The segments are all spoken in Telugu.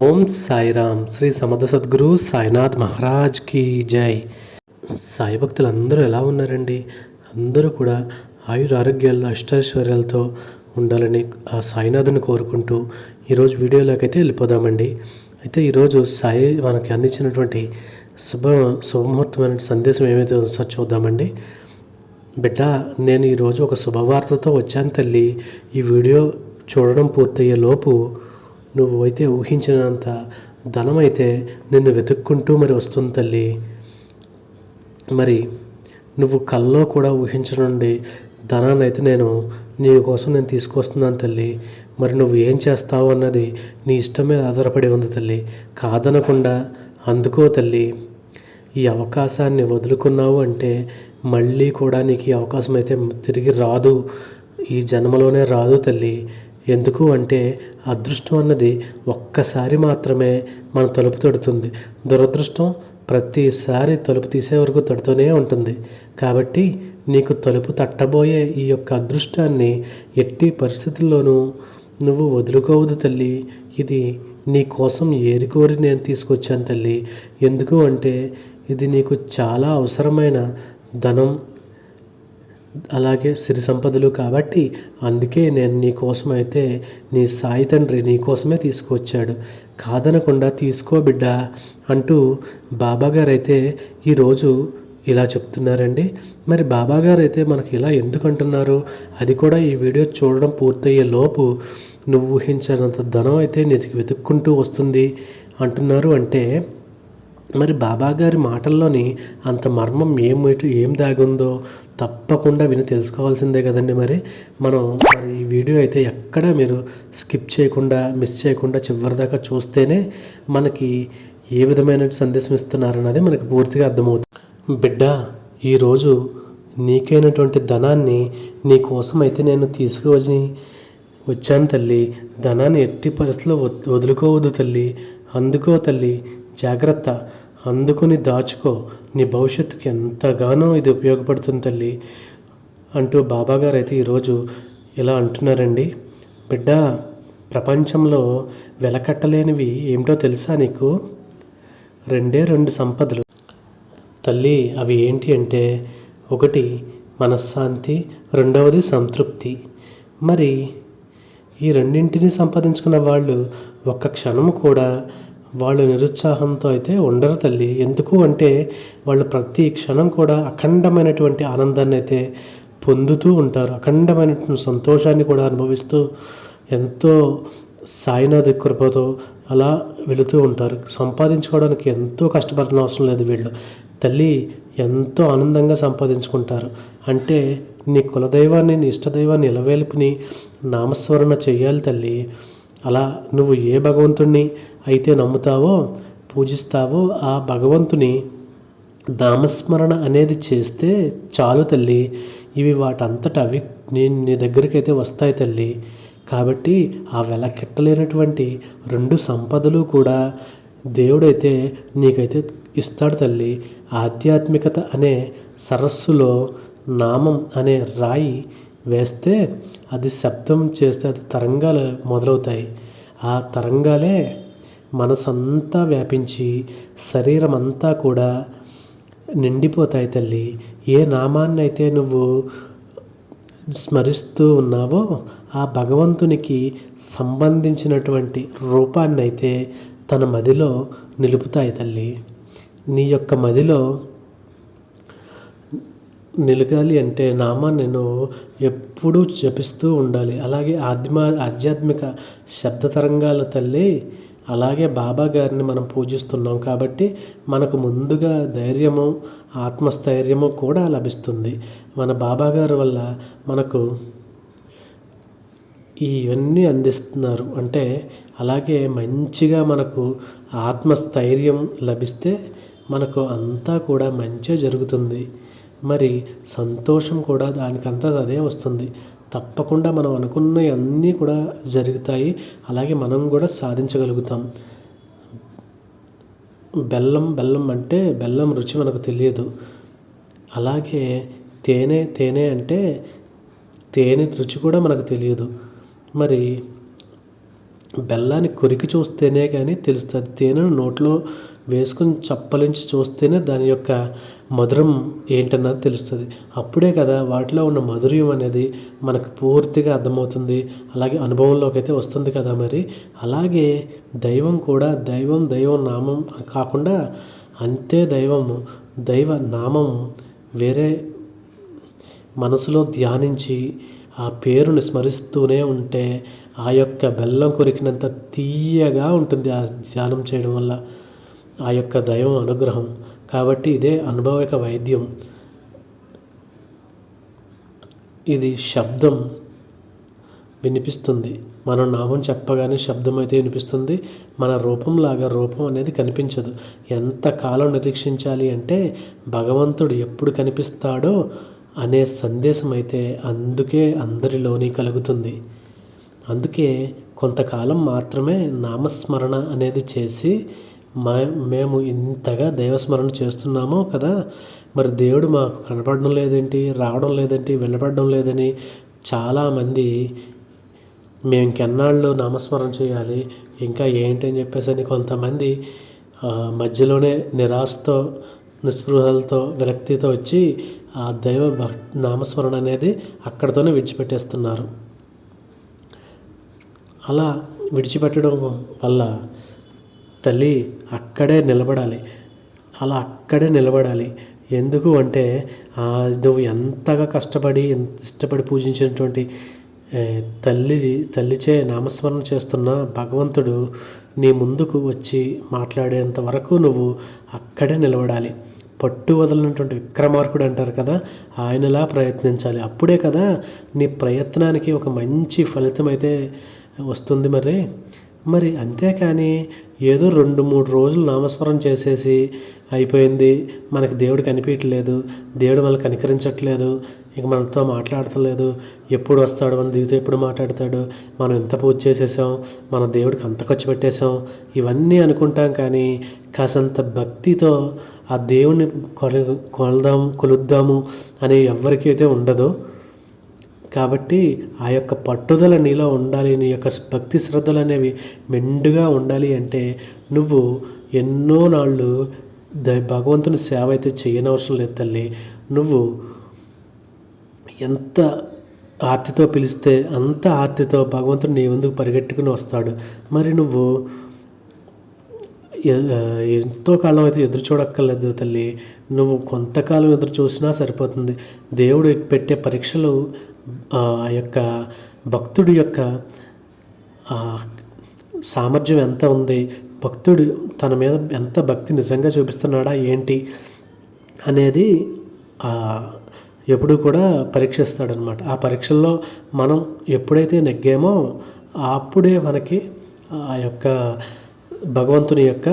ఓం సాయిరామ్. శ్రీ సమర్థ సద్గురు సాయినాథ్ మహారాజ్కి జై. సాయి భక్తులు అందరూ ఎలా ఉన్నారండి? అందరూ కూడా ఆయుర ఆరోగ్యాల్లో అష్టైశ్వర్యాలతో ఉండాలని ఆ సాయినాథుని కోరుకుంటూ ఈరోజు వీడియోలోకి అయితే వెళ్ళిపోదామండి. అయితే ఈరోజు సాయి మనకి అందించినటువంటి శుభ శుభముహూర్తమైన సందేశం ఏమైతే ఒకసారి చూద్దామండి. బిడ్డ నేను ఈరోజు ఒక శుభవార్తతో వచ్చాను తల్లి. ఈ వీడియో చూడడం పూర్తయ్యే లోపు నువ్వు అయితే ఊహించినంత ధనం అయితే నిన్ను వెతుక్కుంటూ మరి వస్తుంది తల్లి. మరి నువ్వు కల్లో కూడా ఊహించనుండి ధనాన్ని అయితే నేను నీ కోసం నేను తీసుకొస్తున్నాను తల్లి. మరి నువ్వు ఏం చేస్తావు అన్నది నీ ఇష్టం మీద ఆధారపడి ఉంది తల్లి. కాదనకుండా అందుకో తల్లి ఈ అవకాశాన్ని వదులుకున్నావు అంటే మళ్ళీ కూడా నీకు ఈ అవకాశం అయితే తిరిగి రాదు. ఈ జన్మలోనే రాదు తల్లి. ఎందుకు అంటే అదృష్టం అన్నది ఒక్కసారి మాత్రమే మన తలుపు తడుతుంది. దురదృష్టం ప్రతిసారి తలుపు తీసే వరకు తడుతూనే ఉంటుంది. కాబట్టి నీకు తలుపు తట్టబోయే ఈ యొక్క అదృష్టాన్ని ఎట్టి పరిస్థితుల్లోనూ నువ్వు వదులుకోవద్దు తల్లి. ఇది నీ కోసం ఏరికోరి నేను తీసుకొచ్చాను తల్లి. ఎందుకు అంటే ఇది నీకు చాలా అవసరమైన ధనం అలాగే సిరి సంపదలు కాబట్టి అందుకే నేను నీ కోసం అయితే నీ సాయి తండ్రి నీ కోసమే తీసుకొచ్చాడు. కాదనకుండా తీసుకో బిడ్డ అంటూ బాబాగారు అయితే ఈరోజు ఇలా చెప్తున్నారండి. మరి బాబాగారు అయితే మనకి ఇలా ఎందుకు అంటున్నారు అది కూడా ఈ వీడియో చూడడం పూర్తయ్యే లోపు నువ్వు ఊహించినంత ధనం అయితే నీకు వెతుక్కుంటూ వస్తుంది అంటున్నారు అంటే మరి బాబాగారి మాటల్లోని అంత మర్మం ఏమిటి ఏం దాగుందో? తప్పకుండా విని తెలుసుకోవాల్సిందే కదండి మరి. మనం మరి ఈ వీడియో అయితే ఎక్కడ మీరు స్కిప్ చేయకుండా మిస్ చేయకుండా చివరిదాకా చూస్తేనే మనకి ఏ విధమైన సందేశం ఇస్తున్నారన్నది మనకి పూర్తిగా అర్థమవుతుంది. బిడ్డ ఈరోజు నీకైనటువంటి ధనాన్ని నీ కోసం అయితే నేను తీసుకువచ్చి వచ్చాను తల్లి. ధనాన్ని ఎట్టి పరిస్థితిలో వద్- వదులుకోవద్దు తల్లి. అందుకో తల్లి జాగ్రత్త. అందుకుని దాచుకో నీ భవిష్యత్తుకి ఎంతగానో ఇది ఉపయోగపడుతుంది తల్లి అంటూ బాబాగారు అయితే ఈరోజు ఇలా అంటున్నారండి. బిడ్డ ప్రపంచంలో వెలకట్టలేనివి ఏమిటో తెలుసా నీకు? రెండే రెండు సంపదలు. తల్లి అవి ఏంటి అంటే ఒకటి మనశ్శాంతి రెండవది సంతృప్తి. మరి ఈ రెండింటిని సంపాదించుకున్న వాళ్ళు ఒక్క క్షణము కూడా వాళ్ళు నిరుత్సాహంతో అయితే ఉండరు తల్లి. ఎందుకు అంటే వాళ్ళు ప్రతి క్షణం కూడా అఖండమైనటువంటి ఆనందాన్ని అయితే పొందుతూ ఉంటారు. అఖండమైనటువంటి సంతోషాన్ని కూడా అనుభవిస్తూ ఎంతో సాయినాథ్ కృపతో అలా వెళుతూ ఉంటారు. సంపాదించుకోవడానికి ఎంతో కష్టపడిన అవసరం లేదు వీళ్ళు. తల్లి ఎంతో ఆనందంగా సంపాదించుకుంటారు. అంటే నీ కులదైవాన్ని నీ ఇష్టదైవాన్ని ఇలవేల్పుని నామస్మరణ చేయాలి తల్లి. అలా నువ్వు ఏ భగవంతుణ్ణి అయితే నమ్ముతావో పూజిస్తావో ఆ భగవంతుని నామస్మరణ అనేది చేస్తే చాలు తల్లి. ఇవి వాటంతట అవి నేను నీ దగ్గరికి అయితే వస్తాయి తల్లి. కాబట్టి ఆ వెలకెట్టలేనటువంటి రెండు సంపదలు కూడా దేవుడైతే నీకైతే ఇస్తాడు తల్లి. ఆధ్యాత్మికత అనే సరస్సులో నామం అనే రాయి వేస్తే అది శబ్దం చేస్తే అది తరంగాలు మొదలవుతాయి. ఆ తరంగాలే మనసంతా వ్యాపించి శరీరం అంతా కూడా నిండిపోతాయి తల్లి. ఏ నామాన్ని అయితే నువ్వు స్మరిస్తూ ఉన్నావో ఆ భగవంతునికి సంబంధించినటువంటి రూపాన్ని అయితే తన మదిలో నిలుపుతాయి తల్లి. నీ యొక్క మదిలో నిలగాలి అంటే నామాన్ని నేను ఎప్పుడూ జపిస్తూ ఉండాలి. అలాగే ఆధ్మా ఆధ్యాత్మిక శబ్ద తరంగాల తల్లి అలాగే బాబా గారిని మనం పూజిస్తున్నాం కాబట్టి మనకు ముందుగా ధైర్యము ఆత్మస్థైర్యము కూడా లభిస్తుంది. మన బాబా గారి వల్ల మనకు ఇవన్నీ అందిస్తున్నారు. అంటే అలాగే మంచిగా మనకు ఆత్మస్థైర్యం లభిస్తే మనకు అంతా కూడా మంచిగా జరుగుతుంది. మరి సంతోషం కూడా దానికంతా అదే వస్తుంది. తప్పకుండా మనం అనుకున్నవన్నీ కూడా జరుగుతాయి. అలాగే మనం కూడా సాధించగలుగుతాం. బెల్లం బెల్లం అంటే బెల్లం రుచి మనకు తెలియదు. అలాగే తేనె తేనె అంటే తేనె రుచి కూడా మనకు తెలియదు. మరి బెల్లాన్ని కొరికి చూస్తేనే కానీ తెలుస్తుంది. తేనెను నోట్లో వేసుకొని చప్పలించి చూస్తేనే దాని యొక్క మధురం ఏంటన్నది తెలుస్తుంది. అప్పుడే కదా వాటిలో ఉన్న మధుర్యం అనేది మనకు పూర్తిగా అర్థమవుతుంది. అలాగే అనుభవంలోకి అయితే వస్తుంది కదా మరి. అలాగే దైవం కూడా దైవం దైవం నామం కాకుండా అంతే దైవము దైవ నామం వేరే మనసులో ధ్యానించి ఆ పేరుని స్మరిస్తూనే ఉంటే ఆ యొక్క బెల్లం కొరికినంత తీయగా ఉంటుంది ఆ ధ్యానం చేయడం వల్ల. ఆ యొక్క దైవం అనుగ్రహం. కాబట్టి ఇదే అనుభవిక వైద్యం. ఇది శబ్దం వినిపిస్తుంది. మన నామం చెప్పగానే శబ్దం అయితే వినిపిస్తుంది. మన రూపంలాగా రూపం అనేది కనిపించదు. ఎంత కాలం నిరీక్షించాలి అంటే భగవంతుడు ఎప్పుడు కనిపిస్తాడో అనే సందేశం అయితే అందుకే అందరిలోని కలుగుతుంది. అందుకే కొంతకాలం మాత్రమే నామస్మరణ అనేది చేసి మా మేము ఇంతగా దైవస్మరణ చేస్తున్నామో కదా మరి దేవుడు మాకు కనపడడం లేదేంటి? రావడం లేదేంటి? వినపడడం లేదని చాలామంది మేము ఇంకెన్నాళ్ళు నామస్మరణ చేయాలి ఇంకా ఏంటి అని చెప్పేసి అని కొంతమంది మధ్యలోనే నిరాశతో నిస్పృహలతో విరక్తితో వచ్చి ఆ దైవ భక్ నామస్మరణ అనేది అక్కడితోనే విడిచిపెట్టేస్తున్నారు. అలా విడిచిపెట్టడం వల్ల తల్లి అక్కడే నిలబడాలి. అలా అక్కడే నిలబడాలి. ఎందుకు అంటే నువ్వు ఎంతగా కష్టపడి ఎంత ఇష్టపడి పూజించినటువంటి తల్లి తల్లిచే నామస్మరణ చేస్తున్న భగవంతుడు నీ ముందుకు వచ్చి మాట్లాడేంత వరకు నువ్వు అక్కడే నిలబడాలి. పట్టు వదలనటువంటి విక్రమార్కుడు అంటారు కదా ఆయనలా ప్రయత్నించాలి. అప్పుడే కదా నీ ప్రయత్నానికి ఒక మంచి ఫలితం అయితే వస్తుంది మరి. మరి అంతేకాని ఏదో రెండు మూడు రోజులు నామస్మరణ చేసేసి అయిపోయింది. మనకు దేవుడు కనిపించట్లేదు దేవుడు మనల్ని కనికరించట్లేదు. ఇక మనతో మాట్లాడతలేదు. ఎప్పుడు వస్తాడు? మన దీవితో ఎప్పుడు మాట్లాడతాడు? మనం ఎంత పూజ చేసేసాం? మన దేవుడికి అంత ఖర్చు పెట్టేశాం? ఇవన్నీ అనుకుంటాం కానీ కాసంత భక్తితో ఆ దేవుణ్ణి కొల కొలదాం కొలుద్దాము అని ఎవరికైతే ఉండదో. కాబట్టి ఆ యొక్క పట్టుదల నీలో ఉండాలి నీ యొక్క భక్తి శ్రద్ధలు అనేవి మెండుగా ఉండాలి అంటే నువ్వు ఎన్నో నాళ్ళు ద భగవంతుని సేవ అయితే చేయనవసరం లేదు తల్లి. నువ్వు ఎంత ఆర్తితో పిలిస్తే అంత ఆర్తితో భగవంతుడు నీ ముందుకు పరిగెట్టుకుని వస్తాడు. మరి నువ్వు ఎంతో కాలం అయితే ఎదురు చూడక్కర్లేదు తల్లి. నువ్వు కొంతకాలం ఎదురు చూసినా సరిపోతుంది. దేవుడు పెట్టే పరీక్షలు ఆ యొక్క భక్తుడి యొక్క సామర్థ్యం ఎంత ఉంది? భక్తుడు తన మీద ఎంత భక్తి నిజంగా చూపిస్తున్నాడా? ఏంటి? అనేది ఎప్పుడు కూడా పరీక్షిస్తాడనమాట ఆ పరీక్షల్లో మనం ఎప్పుడైతే నెగ్గామో అప్పుడే మనకి ఆ యొక్క భగవంతుని యొక్క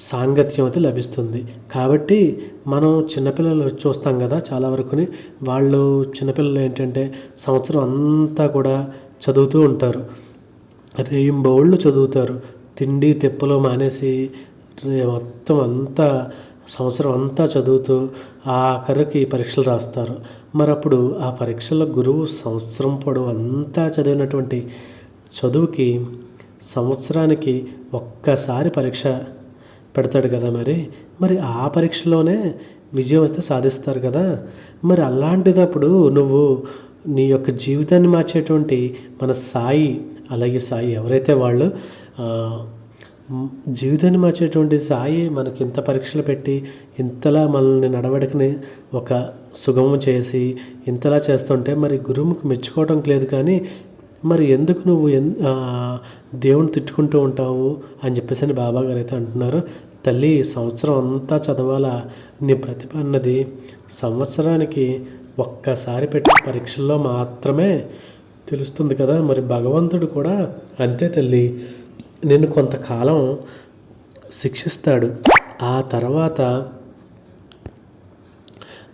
సాంగత్యం అయితే లభిస్తుంది. కాబట్టి మనం చిన్నపిల్లలు చూస్తాం కదా చాలా వరకుని వాళ్ళు చిన్నపిల్లలు ఏంటంటే సంవత్సరం అంతా కూడా చదువుతూ ఉంటారు. రేయింబౌళ్ళు చదువుతారు. తిండి తెప్పలు మానేసి మొత్తం అంతా సంవత్సరం అంతా చదువుతూ ఆఖరికి పరీక్షలు రాస్తారు. మరి అప్పుడు ఆ పరీక్షల గురువు సంవత్సరం పొడవు అంతా చదివినటువంటి చదువుకి సంవత్సరానికి ఒక్కసారి పరీక్ష పెడతాడు కదా మరి. మరి ఆ పరీక్షలోనే విజయం వస్తే సాధిస్తారు కదా. మరి అలాంటిదప్పుడు నువ్వు నీ యొక్క జీవితాన్ని మార్చేటువంటి మన సాయి అలాగే సాయి ఎవరైతే వాళ్ళు జీవితాన్ని మార్చేటువంటి సాయి మనకి ఇంత పరీక్షలు పెట్టి ఇంతలా మనల్ని నడవడికని ఒక సుగమం చేసి ఇంతలా చేస్తుంటే మరి గురువుకి మెచ్చుకోవడం లేదు కానీ మరి ఎందుకు నువ్వు ఎన్ దేవుని తిట్టుకుంటూ ఉంటావు అని చెప్పేసి అని బాబా గారు అయితే అంటున్నారు. తల్లి సంవత్సరం అంతా చదవాలా. నీ ప్రతిభ అన్నది సంవత్సరానికి ఒక్కసారి పెట్టే పరీక్షల్లో మాత్రమే తెలుస్తుంది కదా. మరి భగవంతుడు కూడా అంతే తల్లి. నిన్ను కొంతకాలం శిక్షిస్తాడు. ఆ తర్వాత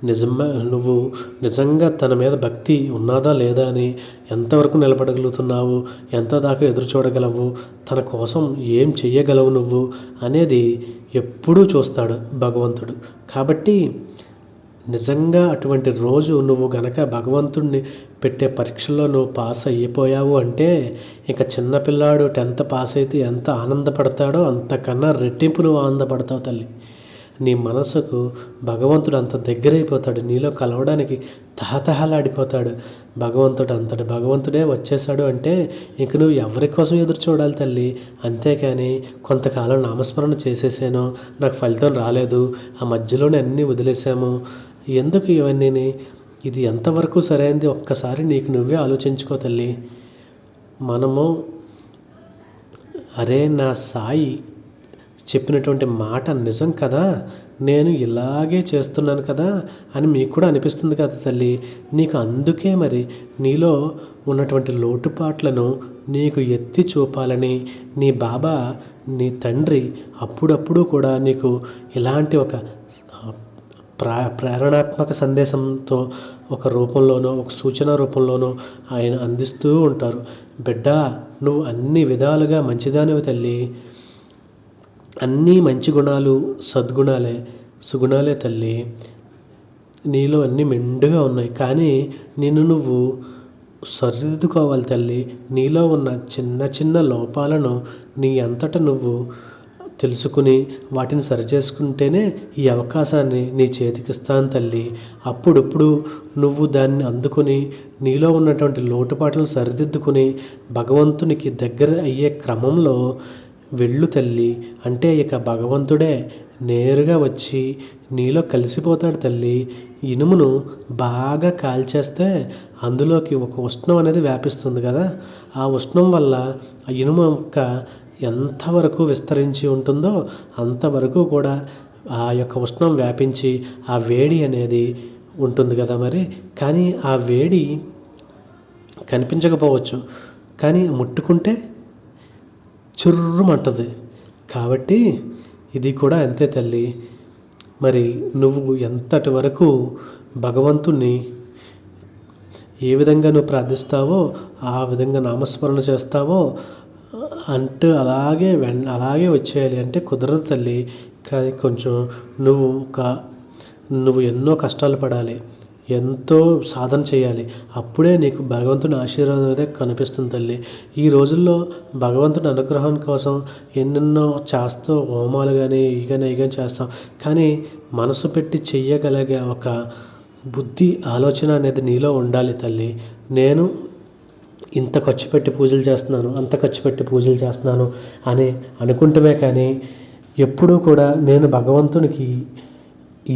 నిజమే నువ్వు నిజంగా తన మీద భక్తి ఉన్నదా లేదా అని ఎంతవరకు నిలబడగలుగుతున్నావు? ఎంత దాకా ఎదురు చూడగలవు? తన కోసం ఏం చెయ్యగలవు నువ్వు? అనేది ఎప్పుడూ చూస్తాడు భగవంతుడు. కాబట్టి నిజంగా అటువంటి రోజు నువ్వు గనక భగవంతుణ్ణి పెట్టే పరీక్షల్లో నువ్వు పాస్ అయిపోయావు అంటే ఇక చిన్నపిల్లాడు టెన్త్ పాస్ అయితే ఎంత ఆనందపడతాడో అంతకన్నా రెట్టింపు నువ్వు ఆనందపడతావు తల్లి. నీ మనసుకు భగవంతుడు అంత దగ్గరైపోతాడు. నీలో కలవడానికి తహతహలాడిపోతాడు. భగవంతుడు అంతటి భగవంతుడే వచ్చేసాడు అంటే ఇంక నువ్వు ఎవరి కోసం ఎదురు చూడాలి తల్లి? అంతేకాని కొంతకాలం నామస్మరణ చేసేసాను. నాకు ఫలితం రాలేదు. ఆ మధ్యలోనే అన్నీ వదిలేసాము ఎందుకు ఇవన్నీ ఇది ఎంతవరకు సరైనది ఒక్కసారి నీకు నువ్వే ఆలోచించుకో తల్లి. మనము అరే నా సాయి చెప్పినటువంటి మాట నిజం కదా? నేను ఇలాగే చేస్తున్నాను కదా? అని మీకు కూడా అనిపిస్తుంది కదా తల్లి? నీకు అందుకే మరి నీలో ఉన్నటువంటి లోటుపాట్లను నీకు ఎత్తి చూపాలని నీ బాబా నీ తండ్రి అప్పుడప్పుడు కూడా నీకు ఇలాంటి ఒక ప్రా ప్రేరణాత్మక సందేశంతో ఒక రూపంలోనో ఒక సూచన రూపంలోనో ఆయన అందిస్తూ ఉంటారు. బిడ్డ నువ్వు అన్ని విధాలుగా మంచిదానివి తల్లి. అన్నీ మంచి గుణాలు సద్గుణాలే. సుగుణాలే తల్లి. నీలో అన్నీ మెండుగా ఉన్నాయి. కానీ నిన్ను నువ్వు సరిదిద్దుకోవాలి తల్లి. నీలో ఉన్న చిన్న చిన్న లోపాలను నీ అంతట నువ్వు తెలుసుకుని వాటిని సరిచేసుకుంటేనే ఈ అవకాశాన్ని నీ చేతికి ఇస్తాను తల్లి. అప్పుడప్పుడు నువ్వు దాన్ని అందుకుని నీలో ఉన్నటువంటి లోటుపాట్లను సరిదిద్దుకుని భగవంతునికి దగ్గర అయ్యే క్రమంలో వెళ్ళు తల్లి. అంటే ఇక భగవంతుడే నేరుగా వచ్చి నీలో కలిసిపోతాడు తల్లి. ఇనుమును బాగా కాల్చేస్తే అందులోకి ఒక ఉష్ణం అనేది వ్యాపిస్తుంది కదా. ఆ ఉష్ణం వల్ల ఆ ఇనుము యొక్క ఎంతవరకు విస్తరించి ఉంటుందో అంతవరకు కూడా ఆ యొక్క ఉష్ణం వ్యాపించి ఆ వేడి అనేది ఉంటుంది కదా మరి. కానీ ఆ వేడి కనిపించకపోవచ్చు. కానీ ముట్టుకుంటే చుర్రుమంటది. కాబట్టి ఇది కూడా అంతే తల్లి. మరి నువ్వు ఎంతటి వరకు భగవంతుణ్ణి ఏ విధంగా నువ్వు ప్రార్థిస్తావో ఆ విధంగా నామస్మరణ చేస్తావో అంటూ అలాగే వెన్ అలాగే వచ్చేయాలి. అంటే కుదరదు తల్లి. కానీ కొంచెం నువ్వు ఒక నువ్వు ఎన్నో కష్టాలు పడాలి. ఎంతో సాధన చేయాలి. అప్పుడే నీకు భగవంతుని ఆశీర్వాదం అనేది కనిపిస్తుంది తల్లి. ఈ రోజుల్లో భగవంతుని అనుగ్రహం కోసం ఎన్నెన్నో చేస్తూ హోమాలు కానీ ఇవి కానీ ఈ కానీ చేస్తాం. కానీ మనసు పెట్టి చెయ్యగలిగే ఒక బుద్ధి ఆలోచన అనేది నీలో ఉండాలి తల్లి. నేను ఇంత ఖర్చు పెట్టి పూజలు చేస్తున్నాను అంత ఖర్చు పెట్టి పూజలు చేస్తున్నాను అని అనుకుంటమే కానీ ఎప్పుడూ కూడా నేను భగవంతునికి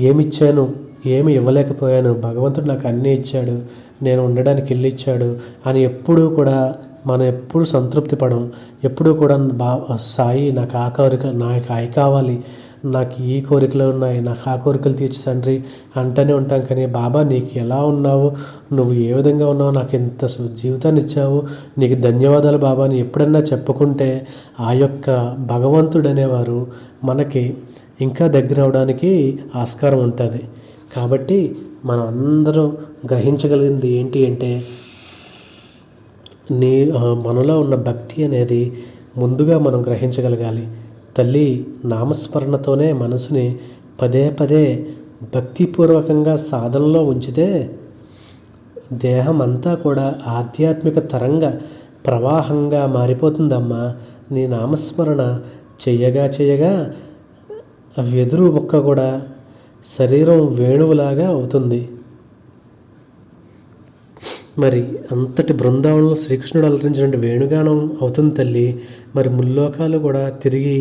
ఏమిచ్చాను ఏమి ఇవ్వలేకపోయాను. భగవంతుడు నాకు అన్నీ ఇచ్చాడు. నేను ఉండడానికి ఇల్లు ఇచ్చాడు అని ఎప్పుడూ కూడా మనం ఎప్పుడు సంతృప్తి పడం ఎప్పుడూ కూడా బా సాయి నాకు ఆ కోరిక నాకు అవి కావాలి. నాకు ఈ కోరికలు ఉన్నాయి. నాకు ఆ కోరికలు తీర్చి తండ్రి అంటూనే ఉంటాం కానీ బాబా నీకు ఎలా ఉన్నావు? నువ్వు ఏ విధంగా ఉన్నావు? నాకు ఎంత జీవితాన్ని ఇచ్చావు? నీకు ధన్యవాదాలు బాబా అని ఎప్పుడన్నా చెప్పుకుంటే ఆ యొక్క భగవంతుడు అనేవారు మనకి ఇంకా దగ్గర అవడానికి ఆస్కారం ఉంటుంది. కాబట్టి మనం అందరం గ్రహించగలిగింది ఏంటి అంటే నీ మనలో ఉన్న భక్తి అనేది ముందుగా మనం గ్రహించగలగాలి. తల్లి నామస్మరణతోనే మనసుని పదే పదే భక్తిపూర్వకంగా సాధనలో ఉంచితే దేహం అంతా కూడా ఆధ్యాత్మిక తరంగ ప్రవాహంగా మారిపోతుందమ్మా. నీ నామస్మరణ చెయ్యగా చెయ్యగా వెదురు మొక్క కూడా శరీరం వేణువులాగా అవుతుంది. మరి అంతటి బృందావనంలో శ్రీకృష్ణుడు అలరించినటువంటి వేణుగానం అవుతుంది తల్లి. మరి ముల్లోకాలు కూడా తిరిగి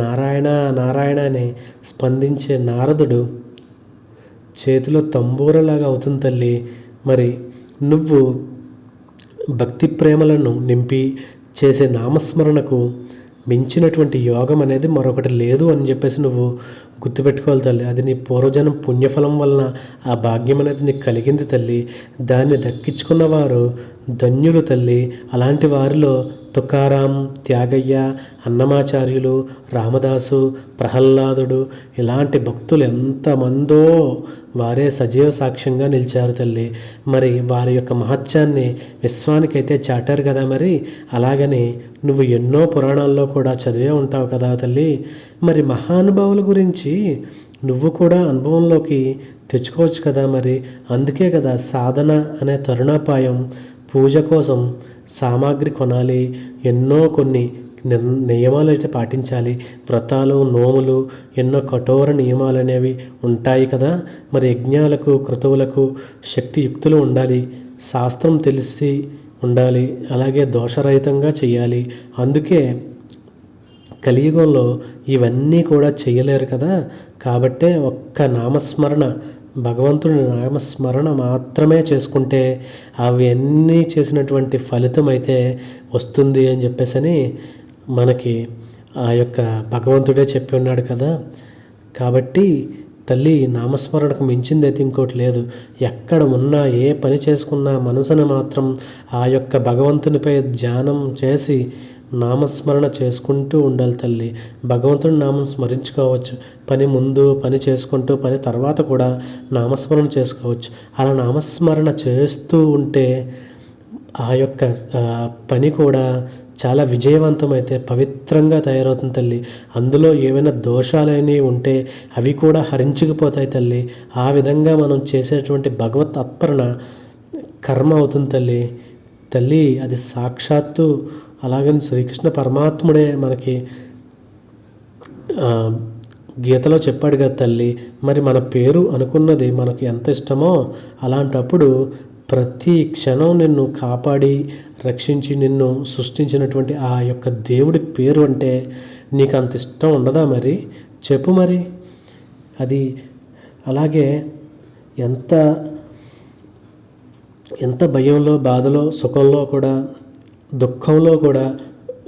నారాయణ నారాయణ అని స్పందించే నారదుడు చేతిలో తంబూరలాగా అవుతుంది తల్లి. మరి నువ్వు భక్తి ప్రేమలను నింపి చేసే నామస్మరణకు మించినటువంటి యోగం అనేది మరొకటి లేదు అని చెప్పేసి నువ్వు గుర్తుపెట్టుకోవాలి తల్లి. అది నీ పూర్వజనం పుణ్యఫలం వలన ఆ భాగ్యం అనేది నీకు కలిగింది తల్లి. దాన్ని దక్కించుకున్న వారు ధన్యులు తల్లి. అలాంటి వారిలో తుకారాం త్యాగయ్య అన్నమాచార్యులు రామదాసు ప్రహ్లాదుడు ఇలాంటి భక్తులు ఎంతమందో వారే సజీవ సాక్ష్యంగా నిలిచారు తల్లి. మరి వారి యొక్క మహత్యాన్ని విశ్వానికైతే చాటారు కదా మరి? అలాగని నువ్వు ఎన్నో పురాణాల్లో కూడా చదివే ఉంటావు కదా తల్లి. మరి మహానుభావుల గురించి నువ్వు కూడా అనుభవంలోకి తెచ్చుకోవచ్చు కదా మరి. అందుకే కదా సాధన అనే తరుణోపాయం పూజ కోసం సామాగ్రి కొనాలి ఎన్నో కొన్ని నిర్ నియమాలు అయితే పాటించాలి. వ్రతాలు నోములు ఎన్నో కఠోర నియమాలు అనేవి ఉంటాయి కదా. మరి యజ్ఞాలకు క్రతువులకు శక్తియుక్తులు ఉండాలి. శాస్త్రం తెలిసి ఉండాలి. అలాగే దోషరహితంగా చేయాలి. అందుకే కలియుగంలో ఇవన్నీ కూడా చేయలేరు కదా? కాబట్టే ఒక్క నామస్మరణ భగవంతుడి నామస్మరణ మాత్రమే చేసుకుంటే అవన్నీ చేసినటువంటి ఫలితం అయితే వస్తుంది అని చెప్పేసి మనకి ఆ యొక్క భగవంతుడే చెప్పి ఉన్నాడు కదా? కాబట్టి తల్లి నామస్మరణకు మించింది అయితే ఇంకోటి లేదు. ఎక్కడ ఉన్నా ఏ పని చేసుకున్నా మనసును మాత్రం ఆ యొక్క భగవంతునిపై ధ్యానం చేసి నామస్మరణ చేసుకుంటూ ఉండాలి తల్లి. భగవంతుడి నామం స్మరించుకోవచ్చు. పని ముందు పని చేసుకుంటూ పని తర్వాత కూడా నామస్మరణ చేసుకోవచ్చు. అలా నామస్మరణ చేస్తూ ఉంటే ఆ యొక్క పని కూడా చాలా విజయవంతమైతే పవిత్రంగా తయారవుతుంది తల్లి. అందులో ఏవైనా దోషాలైనవి ఉంటే అవి కూడా హరించుకుపోతాయి తల్లి. ఆ విధంగా మనం చేసేటువంటి భగవత్ అత్పరణ కర్మ అవుతుంది తల్లి. తల్లి అది సాక్షాత్తు అలాగని శ్రీకృష్ణ పరమాత్ముడే మనకి గీతలో చెప్పాడు కదా తల్లి మరి మన పేరు అనుకున్నది మనకు ఎంత ఇష్టమో అలాంటప్పుడు ప్రతి క్షణం నిన్ను కాపాడి రక్షించి నిన్ను సృష్టించినటువంటి ఆ యొక్క దేవుడి పేరు అంటే నీకు అంత ఇష్టం ఉండదా మరి? చెప్పు మరి. అది అలాగే ఎంత ఎంత భయంలో బాధలో సుఖంలో కూడా దుఃఖంలో కూడా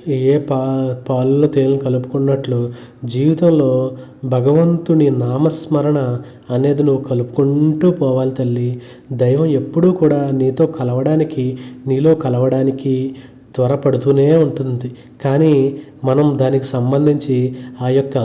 ఏ పా పాలలో తేలిని కలుపుకున్నట్లు జీవితంలో భగవంతుని నామస్మరణ అనేది నువ్వు కలుపుకుంటూ పోవాలి తల్లి. దైవం ఎప్పుడూ కూడా నీతో కలవడానికి నీలో కలవడానికి త్వరపడుతూనే ఉంటుంది. కానీ మనం దానికి సంబంధించి ఆ యొక్క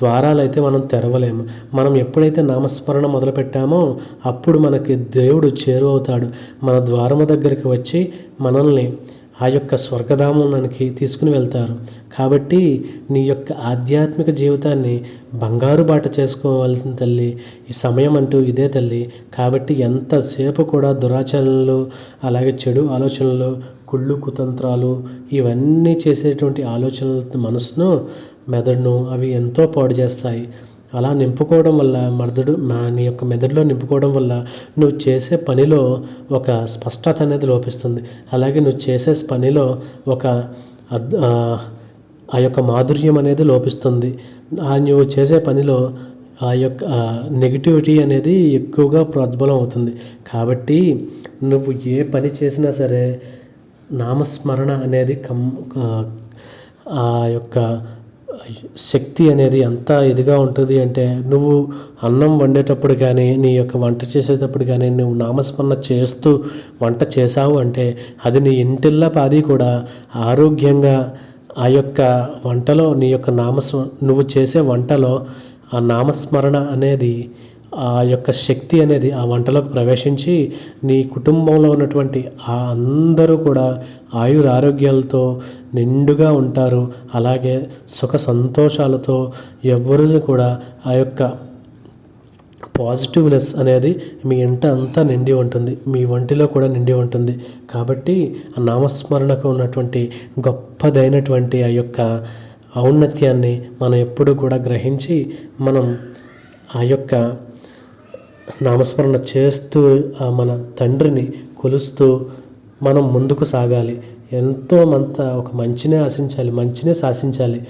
ద్వారాలు అయితే మనం తెరవలేము. మనం ఎప్పుడైతే నామస్మరణ మొదలు పెట్టామో అప్పుడు మనకి దేవుడు చేరువవుతాడు. మన ద్వారము దగ్గరికి వచ్చి మనల్ని ఆ యొక్క స్వర్గధామానికి తీసుకుని వెళ్తారు. కాబట్టి నీ యొక్క ఆధ్యాత్మిక జీవితాన్ని బంగారు బాట చేసుకోవాల్సిన తల్లి ఈ సమయం అంటూ ఇదే తల్లి. కాబట్టి ఎంతసేపు కూడా దురాచరణలు అలాగే చెడు ఆలోచనలు కుళ్ళు కుతంత్రాలు ఇవన్నీ చేసేటువంటి ఆలోచనల మనసును మెదడును అవి ఎంతో పాడు చేస్తాయి. అలా నింపుకోవడం వల్ల మెదడు నీ యొక్క మెదడులో నింపుకోవడం వల్ల నువ్వు చేసే పనిలో ఒక స్పష్టత అనేది లోపిస్తుంది. అలాగే నువ్వు చేసే పనిలో ఒక ఆ యొక్క మాధుర్యం అనేది లోపిస్తుంది. నువ్వు చేసే పనిలో ఆ యొక్క నెగిటివిటీ అనేది ఎక్కువగా ప్రజ్వలం అవుతుంది. కాబట్టి నువ్వు ఏ పని చేసినా సరే నామస్మరణ అనేది కమ్ ఆ యొక్క శక్తి అనేది ఎంత ఇదిగా ఉంటుంది అంటే నువ్వు అన్నం వండేటప్పుడు కానీ నీ యొక్క వంట చేసేటప్పుడు కానీ నువ్వు నామస్మరణ చేస్తూ వంట చేసావు అంటే అది నీ ఇంటిల్ల పాది కూడా ఆరోగ్యంగా ఆ యొక్క వంటలో నీ యొక్క నామస్మ నువ్వు చేసే వంటలో ఆ నామస్మరణ అనేది ఆ యొక్క శక్తి అనేది ఆ వంటలోకి ప్రవేశించి నీ కుటుంబంలో ఉన్నటువంటి ఆ అందరూ కూడా ఆయుర ఆరోగ్యాలతో నిండుగా ఉంటారు. అలాగే సుఖ సంతోషాలతో ఎవరు కూడా ఆ యొక్క పాజిటివ్నెస్ అనేది మీ ఇంట అంతా నిండి ఉంటుంది. మీ ఒంటిలో కూడా నిండి ఉంటుంది. కాబట్టి ఆ నామస్మరణకు ఉన్నటువంటి గొప్పదైనటువంటి ఆ యొక్క ఔన్నత్యాన్ని మనం ఎప్పుడు కూడా గ్రహించి మనం ఆ యొక్క నామస్మరణ చేస్తూ మన తండ్రిని కొలుస్తూ మనం ముందుకు సాగాలి. ఎంతో మంత ఒక మంచినే ఆశించాలి మంచినే శాసించాలి.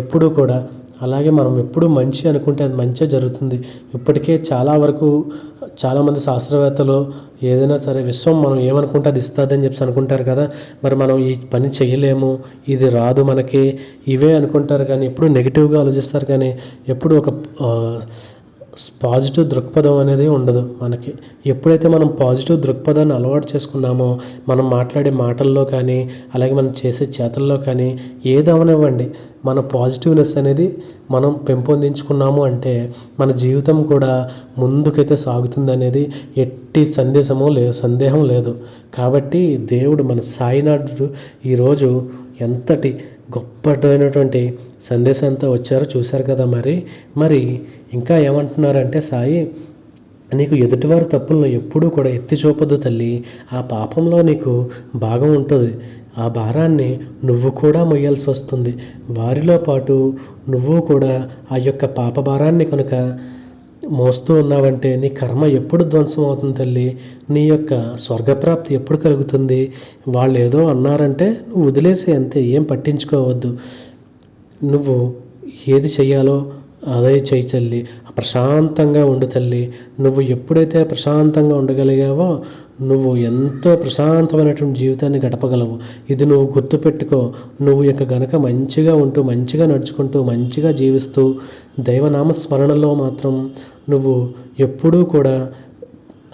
ఎప్పుడూ కూడా అలాగే మనం ఎప్పుడు మంచి అనుకుంటే అది మంచిగా జరుగుతుంది. ఇప్పటికే చాలా వరకు చాలామంది శాస్త్రవేత్తలు ఏదైనా సరే విశ్వం మనం ఏమనుకుంటే అది ఇస్తుందని చెప్పి అనుకుంటారు కదా. మరి మనం ఈ పని చేయలేము ఇది రాదు మనకి ఇవే అనుకుంటారు కానీ ఎప్పుడు నెగిటివ్గా ఆలోచిస్తారు కానీ ఎప్పుడు ఒక పాజిటివ్ దృక్పథం అనేది ఉండదు మనకి. ఎప్పుడైతే మనం పాజిటివ్ దృక్పథాన్ని అలవాటు చేసుకున్నామో మనం మాట్లాడే మాటల్లో కానీ అలాగే మనం చేసే చేతల్లో కానీ ఏదవనివ్వండి మన పాజిటివ్నెస్ అనేది మనం పెంపొందించుకున్నాము అంటే మన జీవితం కూడా ముందుకైతే సాగుతుంది అనేది ఎట్టి సందేశము లేదు సందేహం లేదు. కాబట్టి దేవుడు మన సాయినాథుడు ఈరోజు ఎంతటి గొప్పటైనటువంటి సందేశంతో వచ్చారో చూశారు కదా మరి. మరి ఇంకా ఏమంటున్నారంటే సాయి నీకు ఎదుటివారి తప్పులను ఎప్పుడూ కూడా ఎత్తి చూపదు తల్లి. ఆ పాపంలో నీకు భాగం ఉంటుంది. ఆ భారాన్ని నువ్వు కూడా మొయ్యాల్సి వస్తుంది. వారిలో పాటు నువ్వు కూడా ఆ యొక్క పాప భారాన్ని కనుక మోస్తూ ఉన్నావంటే నీ కర్మ ఎప్పుడు ధ్వంసం అవుతుంది తల్లి? నీ యొక్క స్వర్గప్రాప్తి ఎప్పుడు కలుగుతుంది? వాళ్ళు ఏదో అన్నారంటే నువ్వు వదిలేసే అంతే ఏం పట్టించుకోవద్దు. నువ్వు ఏది చెయ్యాలో అదే చేయి తల్లి. ప్రశాంతంగా ఉండు తల్లి. నువ్వు ఎప్పుడైతే ప్రశాంతంగా ఉండగలిగావో నువ్వు ఎంతో ప్రశాంతమైనటువంటి జీవితాన్ని గడపగలవు. ఇది నువ్వు గుర్తుపెట్టుకో నువ్వు ఇక గనక మంచిగా ఉంటూ మంచిగా నడుచుకుంటూ మంచిగా జీవిస్తూ దైవనామ స్మరణలో మాత్రం నువ్వు ఎప్పుడూ కూడా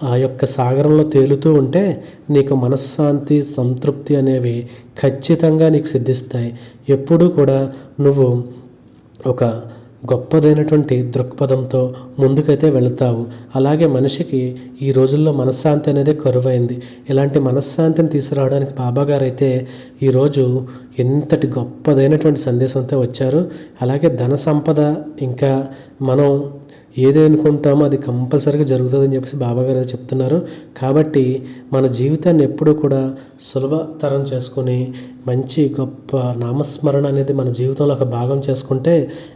ఆ యొక్క సాగరంలో తేలుతూ ఉంటే నీకు మనశ్శాంతి సంతృప్తి అనేవి ఖచ్చితంగా నీకు సిద్ధిస్తాయి. ఎప్పుడూ కూడా నువ్వు ఒక గొప్పదైనటువంటి దృక్పథంతో ముందుకైతే వెళుతావు. అలాగే మనిషికి ఈ రోజుల్లో మనశ్శాంతి అనేది కరువైంది. ఇలాంటి మనశ్శాంతిని తీసుకురావడానికి బాబాగారు అయితే ఈరోజు ఎంతటి గొప్పదైనటువంటి సందేశంతో వచ్చారు. అలాగే ధన సంపద ఇంకా మనం ఏది అనుకుంటామో అది కంపల్సరీగా జరుగుతుందని చెప్పేసి బాబాగారు చెప్తున్నారు. కాబట్టి మన జీవితాన్ని ఎప్పుడూ కూడా సులభతరం చేసుకొని మంచి గొప్ప నామస్మరణ అనేది మన జీవితంలో ఒక భాగం చేసుకుంటే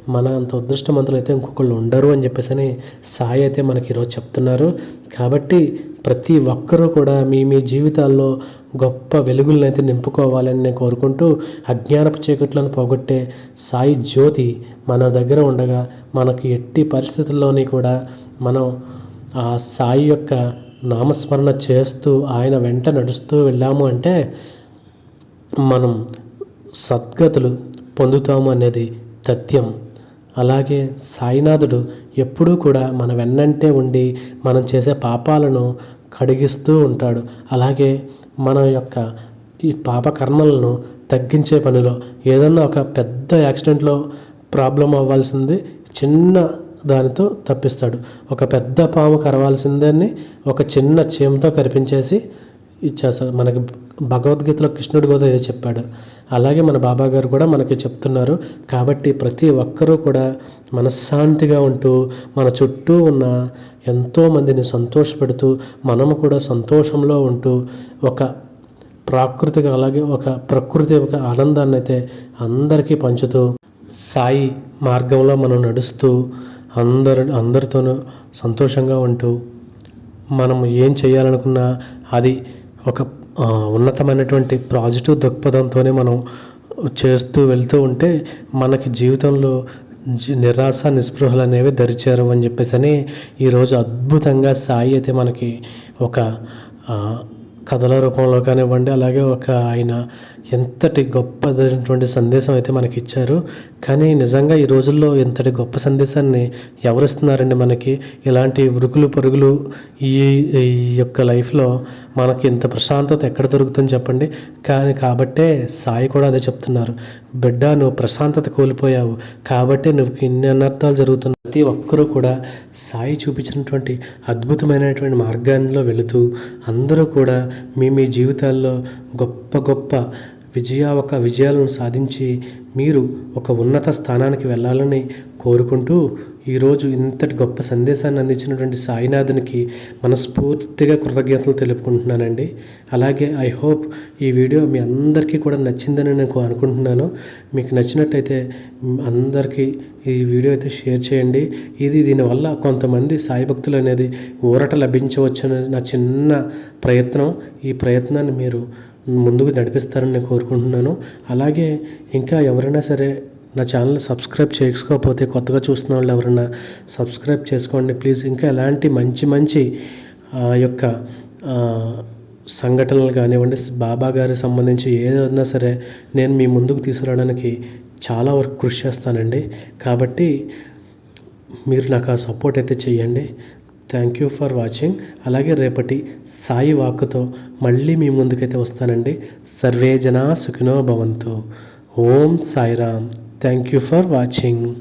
మన అంత అదృష్టవంతులు అయితే ఇంకొకళ్ళు ఉండరు అని చెప్పేసి అని సాయి అయితే మనకి ఈరోజు చెప్తున్నారు. కాబట్టి ప్రతి ఒక్కరూ కూడా మీ మీ జీవితాల్లో గొప్ప వెలుగులను అయితే నింపుకోవాలని నేను కోరుకుంటూ అజ్ఞానపు చీకట్లను పోగొట్టే సాయి జ్యోతి మన దగ్గర ఉండగా మనకి ఎట్టి పరిస్థితుల్లోని కూడా మనం ఆ సాయి యొక్క నామస్మరణ చేస్తూ ఆయన వెంట నడుస్తూ వెళ్ళాము అంటే మనం సద్గతులు పొందుతాము అనేది తథ్యం అలాగే సాయినాథుడు ఎప్పుడూ కూడా మన వెన్నంటే ఉండి మనం చేసే పాపాలను కడిగిస్తూ ఉంటాడు. అలాగే మన యొక్క ఈ పాప కర్మలను తగ్గించే పనిలో ఏదన్నా ఒక పెద్ద యాక్సిడెంట్లో ప్రాబ్లం అవ్వాల్సింది చిన్న దానితో తప్పిస్తాడు. ఒక పెద్ద పాము కరవాల్సిందని ఒక చిన్న చీమతో కరిపించేసి ఇచ్చేస్తాడు. మనకి భగవద్గీతలో కృష్ణుడు కూడా ఏదో చెప్పాడు. అలాగే మన బాబా గారు కూడా మనకి చెప్తున్నారు. కాబట్టి ప్రతి ఒక్కరూ కూడా మనశ్శాంతిగా ఉంటూ మన చుట్టూ ఉన్న ఎంతోమందిని సంతోషపెడుతూ మనము కూడా సంతోషంలో ఉంటూ ఒక ప్రాకృతిక అలాగే ఒక ప్రకృతి ఒక ఆనందాన్ని అయితే అందరికీ పంచుతూ సాయి మార్గంలో మనం నడుస్తూ అందరు అందరితోనూ సంతోషంగా ఉంటూ మనం ఏం చేయాలనుకున్నా అది ఒక ఉన్నతమైనటువంటి పాజిటివ్ దృక్పథంతోనే మనం చేస్తూ వెళ్తూ ఉంటే మనకి జీవితంలో నిరాశ నిస్పృహలు అనేవి దరిచారు అని చెప్పేసి అని ఈరోజు అద్భుతంగా సాయి అయితే మనకి ఒక కథల రూపంలో కానివ్వండి అలాగే ఒక ఆయన ఎంతటి గొప్పదైనటువంటి సందేశం అయితే మనకి ఇచ్చారు. కానీ నిజంగా ఈ రోజుల్లో ఎంతటి గొప్ప సందేశాన్ని ఎవరిస్తున్నారండి మనకి? ఇలాంటి ఉరుకులు పరుగులు ఈ ఈ యొక్క లైఫ్లో మనకి ఇంత ప్రశాంతత ఎక్కడ దొరుకుతుంది చెప్పండి. కానీ కాబట్టే సాయి కూడా అదే చెప్తున్నారు. బిడ్డ నువ్వు ప్రశాంతత కోల్పోయావు. కాబట్టి నువ్వు ఇన్ని అనర్థాలు జరుగుతున్నాయి ప్రతి ఒక్కరూ కూడా సాయి చూపించినటువంటి అద్భుతమైనటువంటి మార్గాల్లో వెళుతూ అందరూ కూడా మీ మీ జీవితాల్లో గొప్ప గొప్ప విజయ ఒక విజయాలను సాధించి మీరు ఒక ఉన్నత స్థానానికి వెళ్ళాలని కోరుకుంటూ ఈరోజు ఇంతటి గొప్ప సందేశాన్ని అందించినటువంటి సాయినాథునికి మనస్ఫూర్తిగా కృతజ్ఞతలు తెలుపుకుంటున్నానండి. అలాగే ఐ హోప్ ఈ వీడియో మీ అందరికీ కూడా నచ్చిందని నేను అనుకుంటున్నాను. మీకు నచ్చినట్టయితే అందరికీ ఈ వీడియో అయితే షేర్ చేయండి. ఇది దీనివల్ల కొంతమంది సాయి భక్తులు అనేది ఊరట లభించవచ్చు నా చిన్న ప్రయత్నం. ఈ ప్రయత్నాన్ని మీరు ముందుకు నడిపిస్తారని నేను కోరుకుంటున్నాను. అలాగే ఇంకా ఎవరైనా సరే నా ఛానల్ సబ్స్క్రైబ్ చేసుకోకపోతే కొత్తగా చూస్తున్న వాళ్ళు ఎవరైనా సబ్స్క్రైబ్ చేసుకోండి. ప్లీజ్ ఇంకా ఎలాంటి మంచి మంచి యొక్క సంఘటనలు కానివ్వండి బాబా గారికి సంబంధించి ఏదైనా సరే నేను మీ ముందుకు తీసుకురావడానికి చాలా వరకు కృషి చేస్తానండి. కాబట్టి మీరు నాకు ఆ సపోర్ట్ అయితే చేయండి. థ్యాంక్ యూ ఫర్ వాచింగ్ అలాగే రేపటి సాయి వాక్కుతో మళ్ళీ మీ ముందుకైతే వస్తానండి. సర్వే జనా సుఖినో భవంతు. Om Sairam. Thank you for watching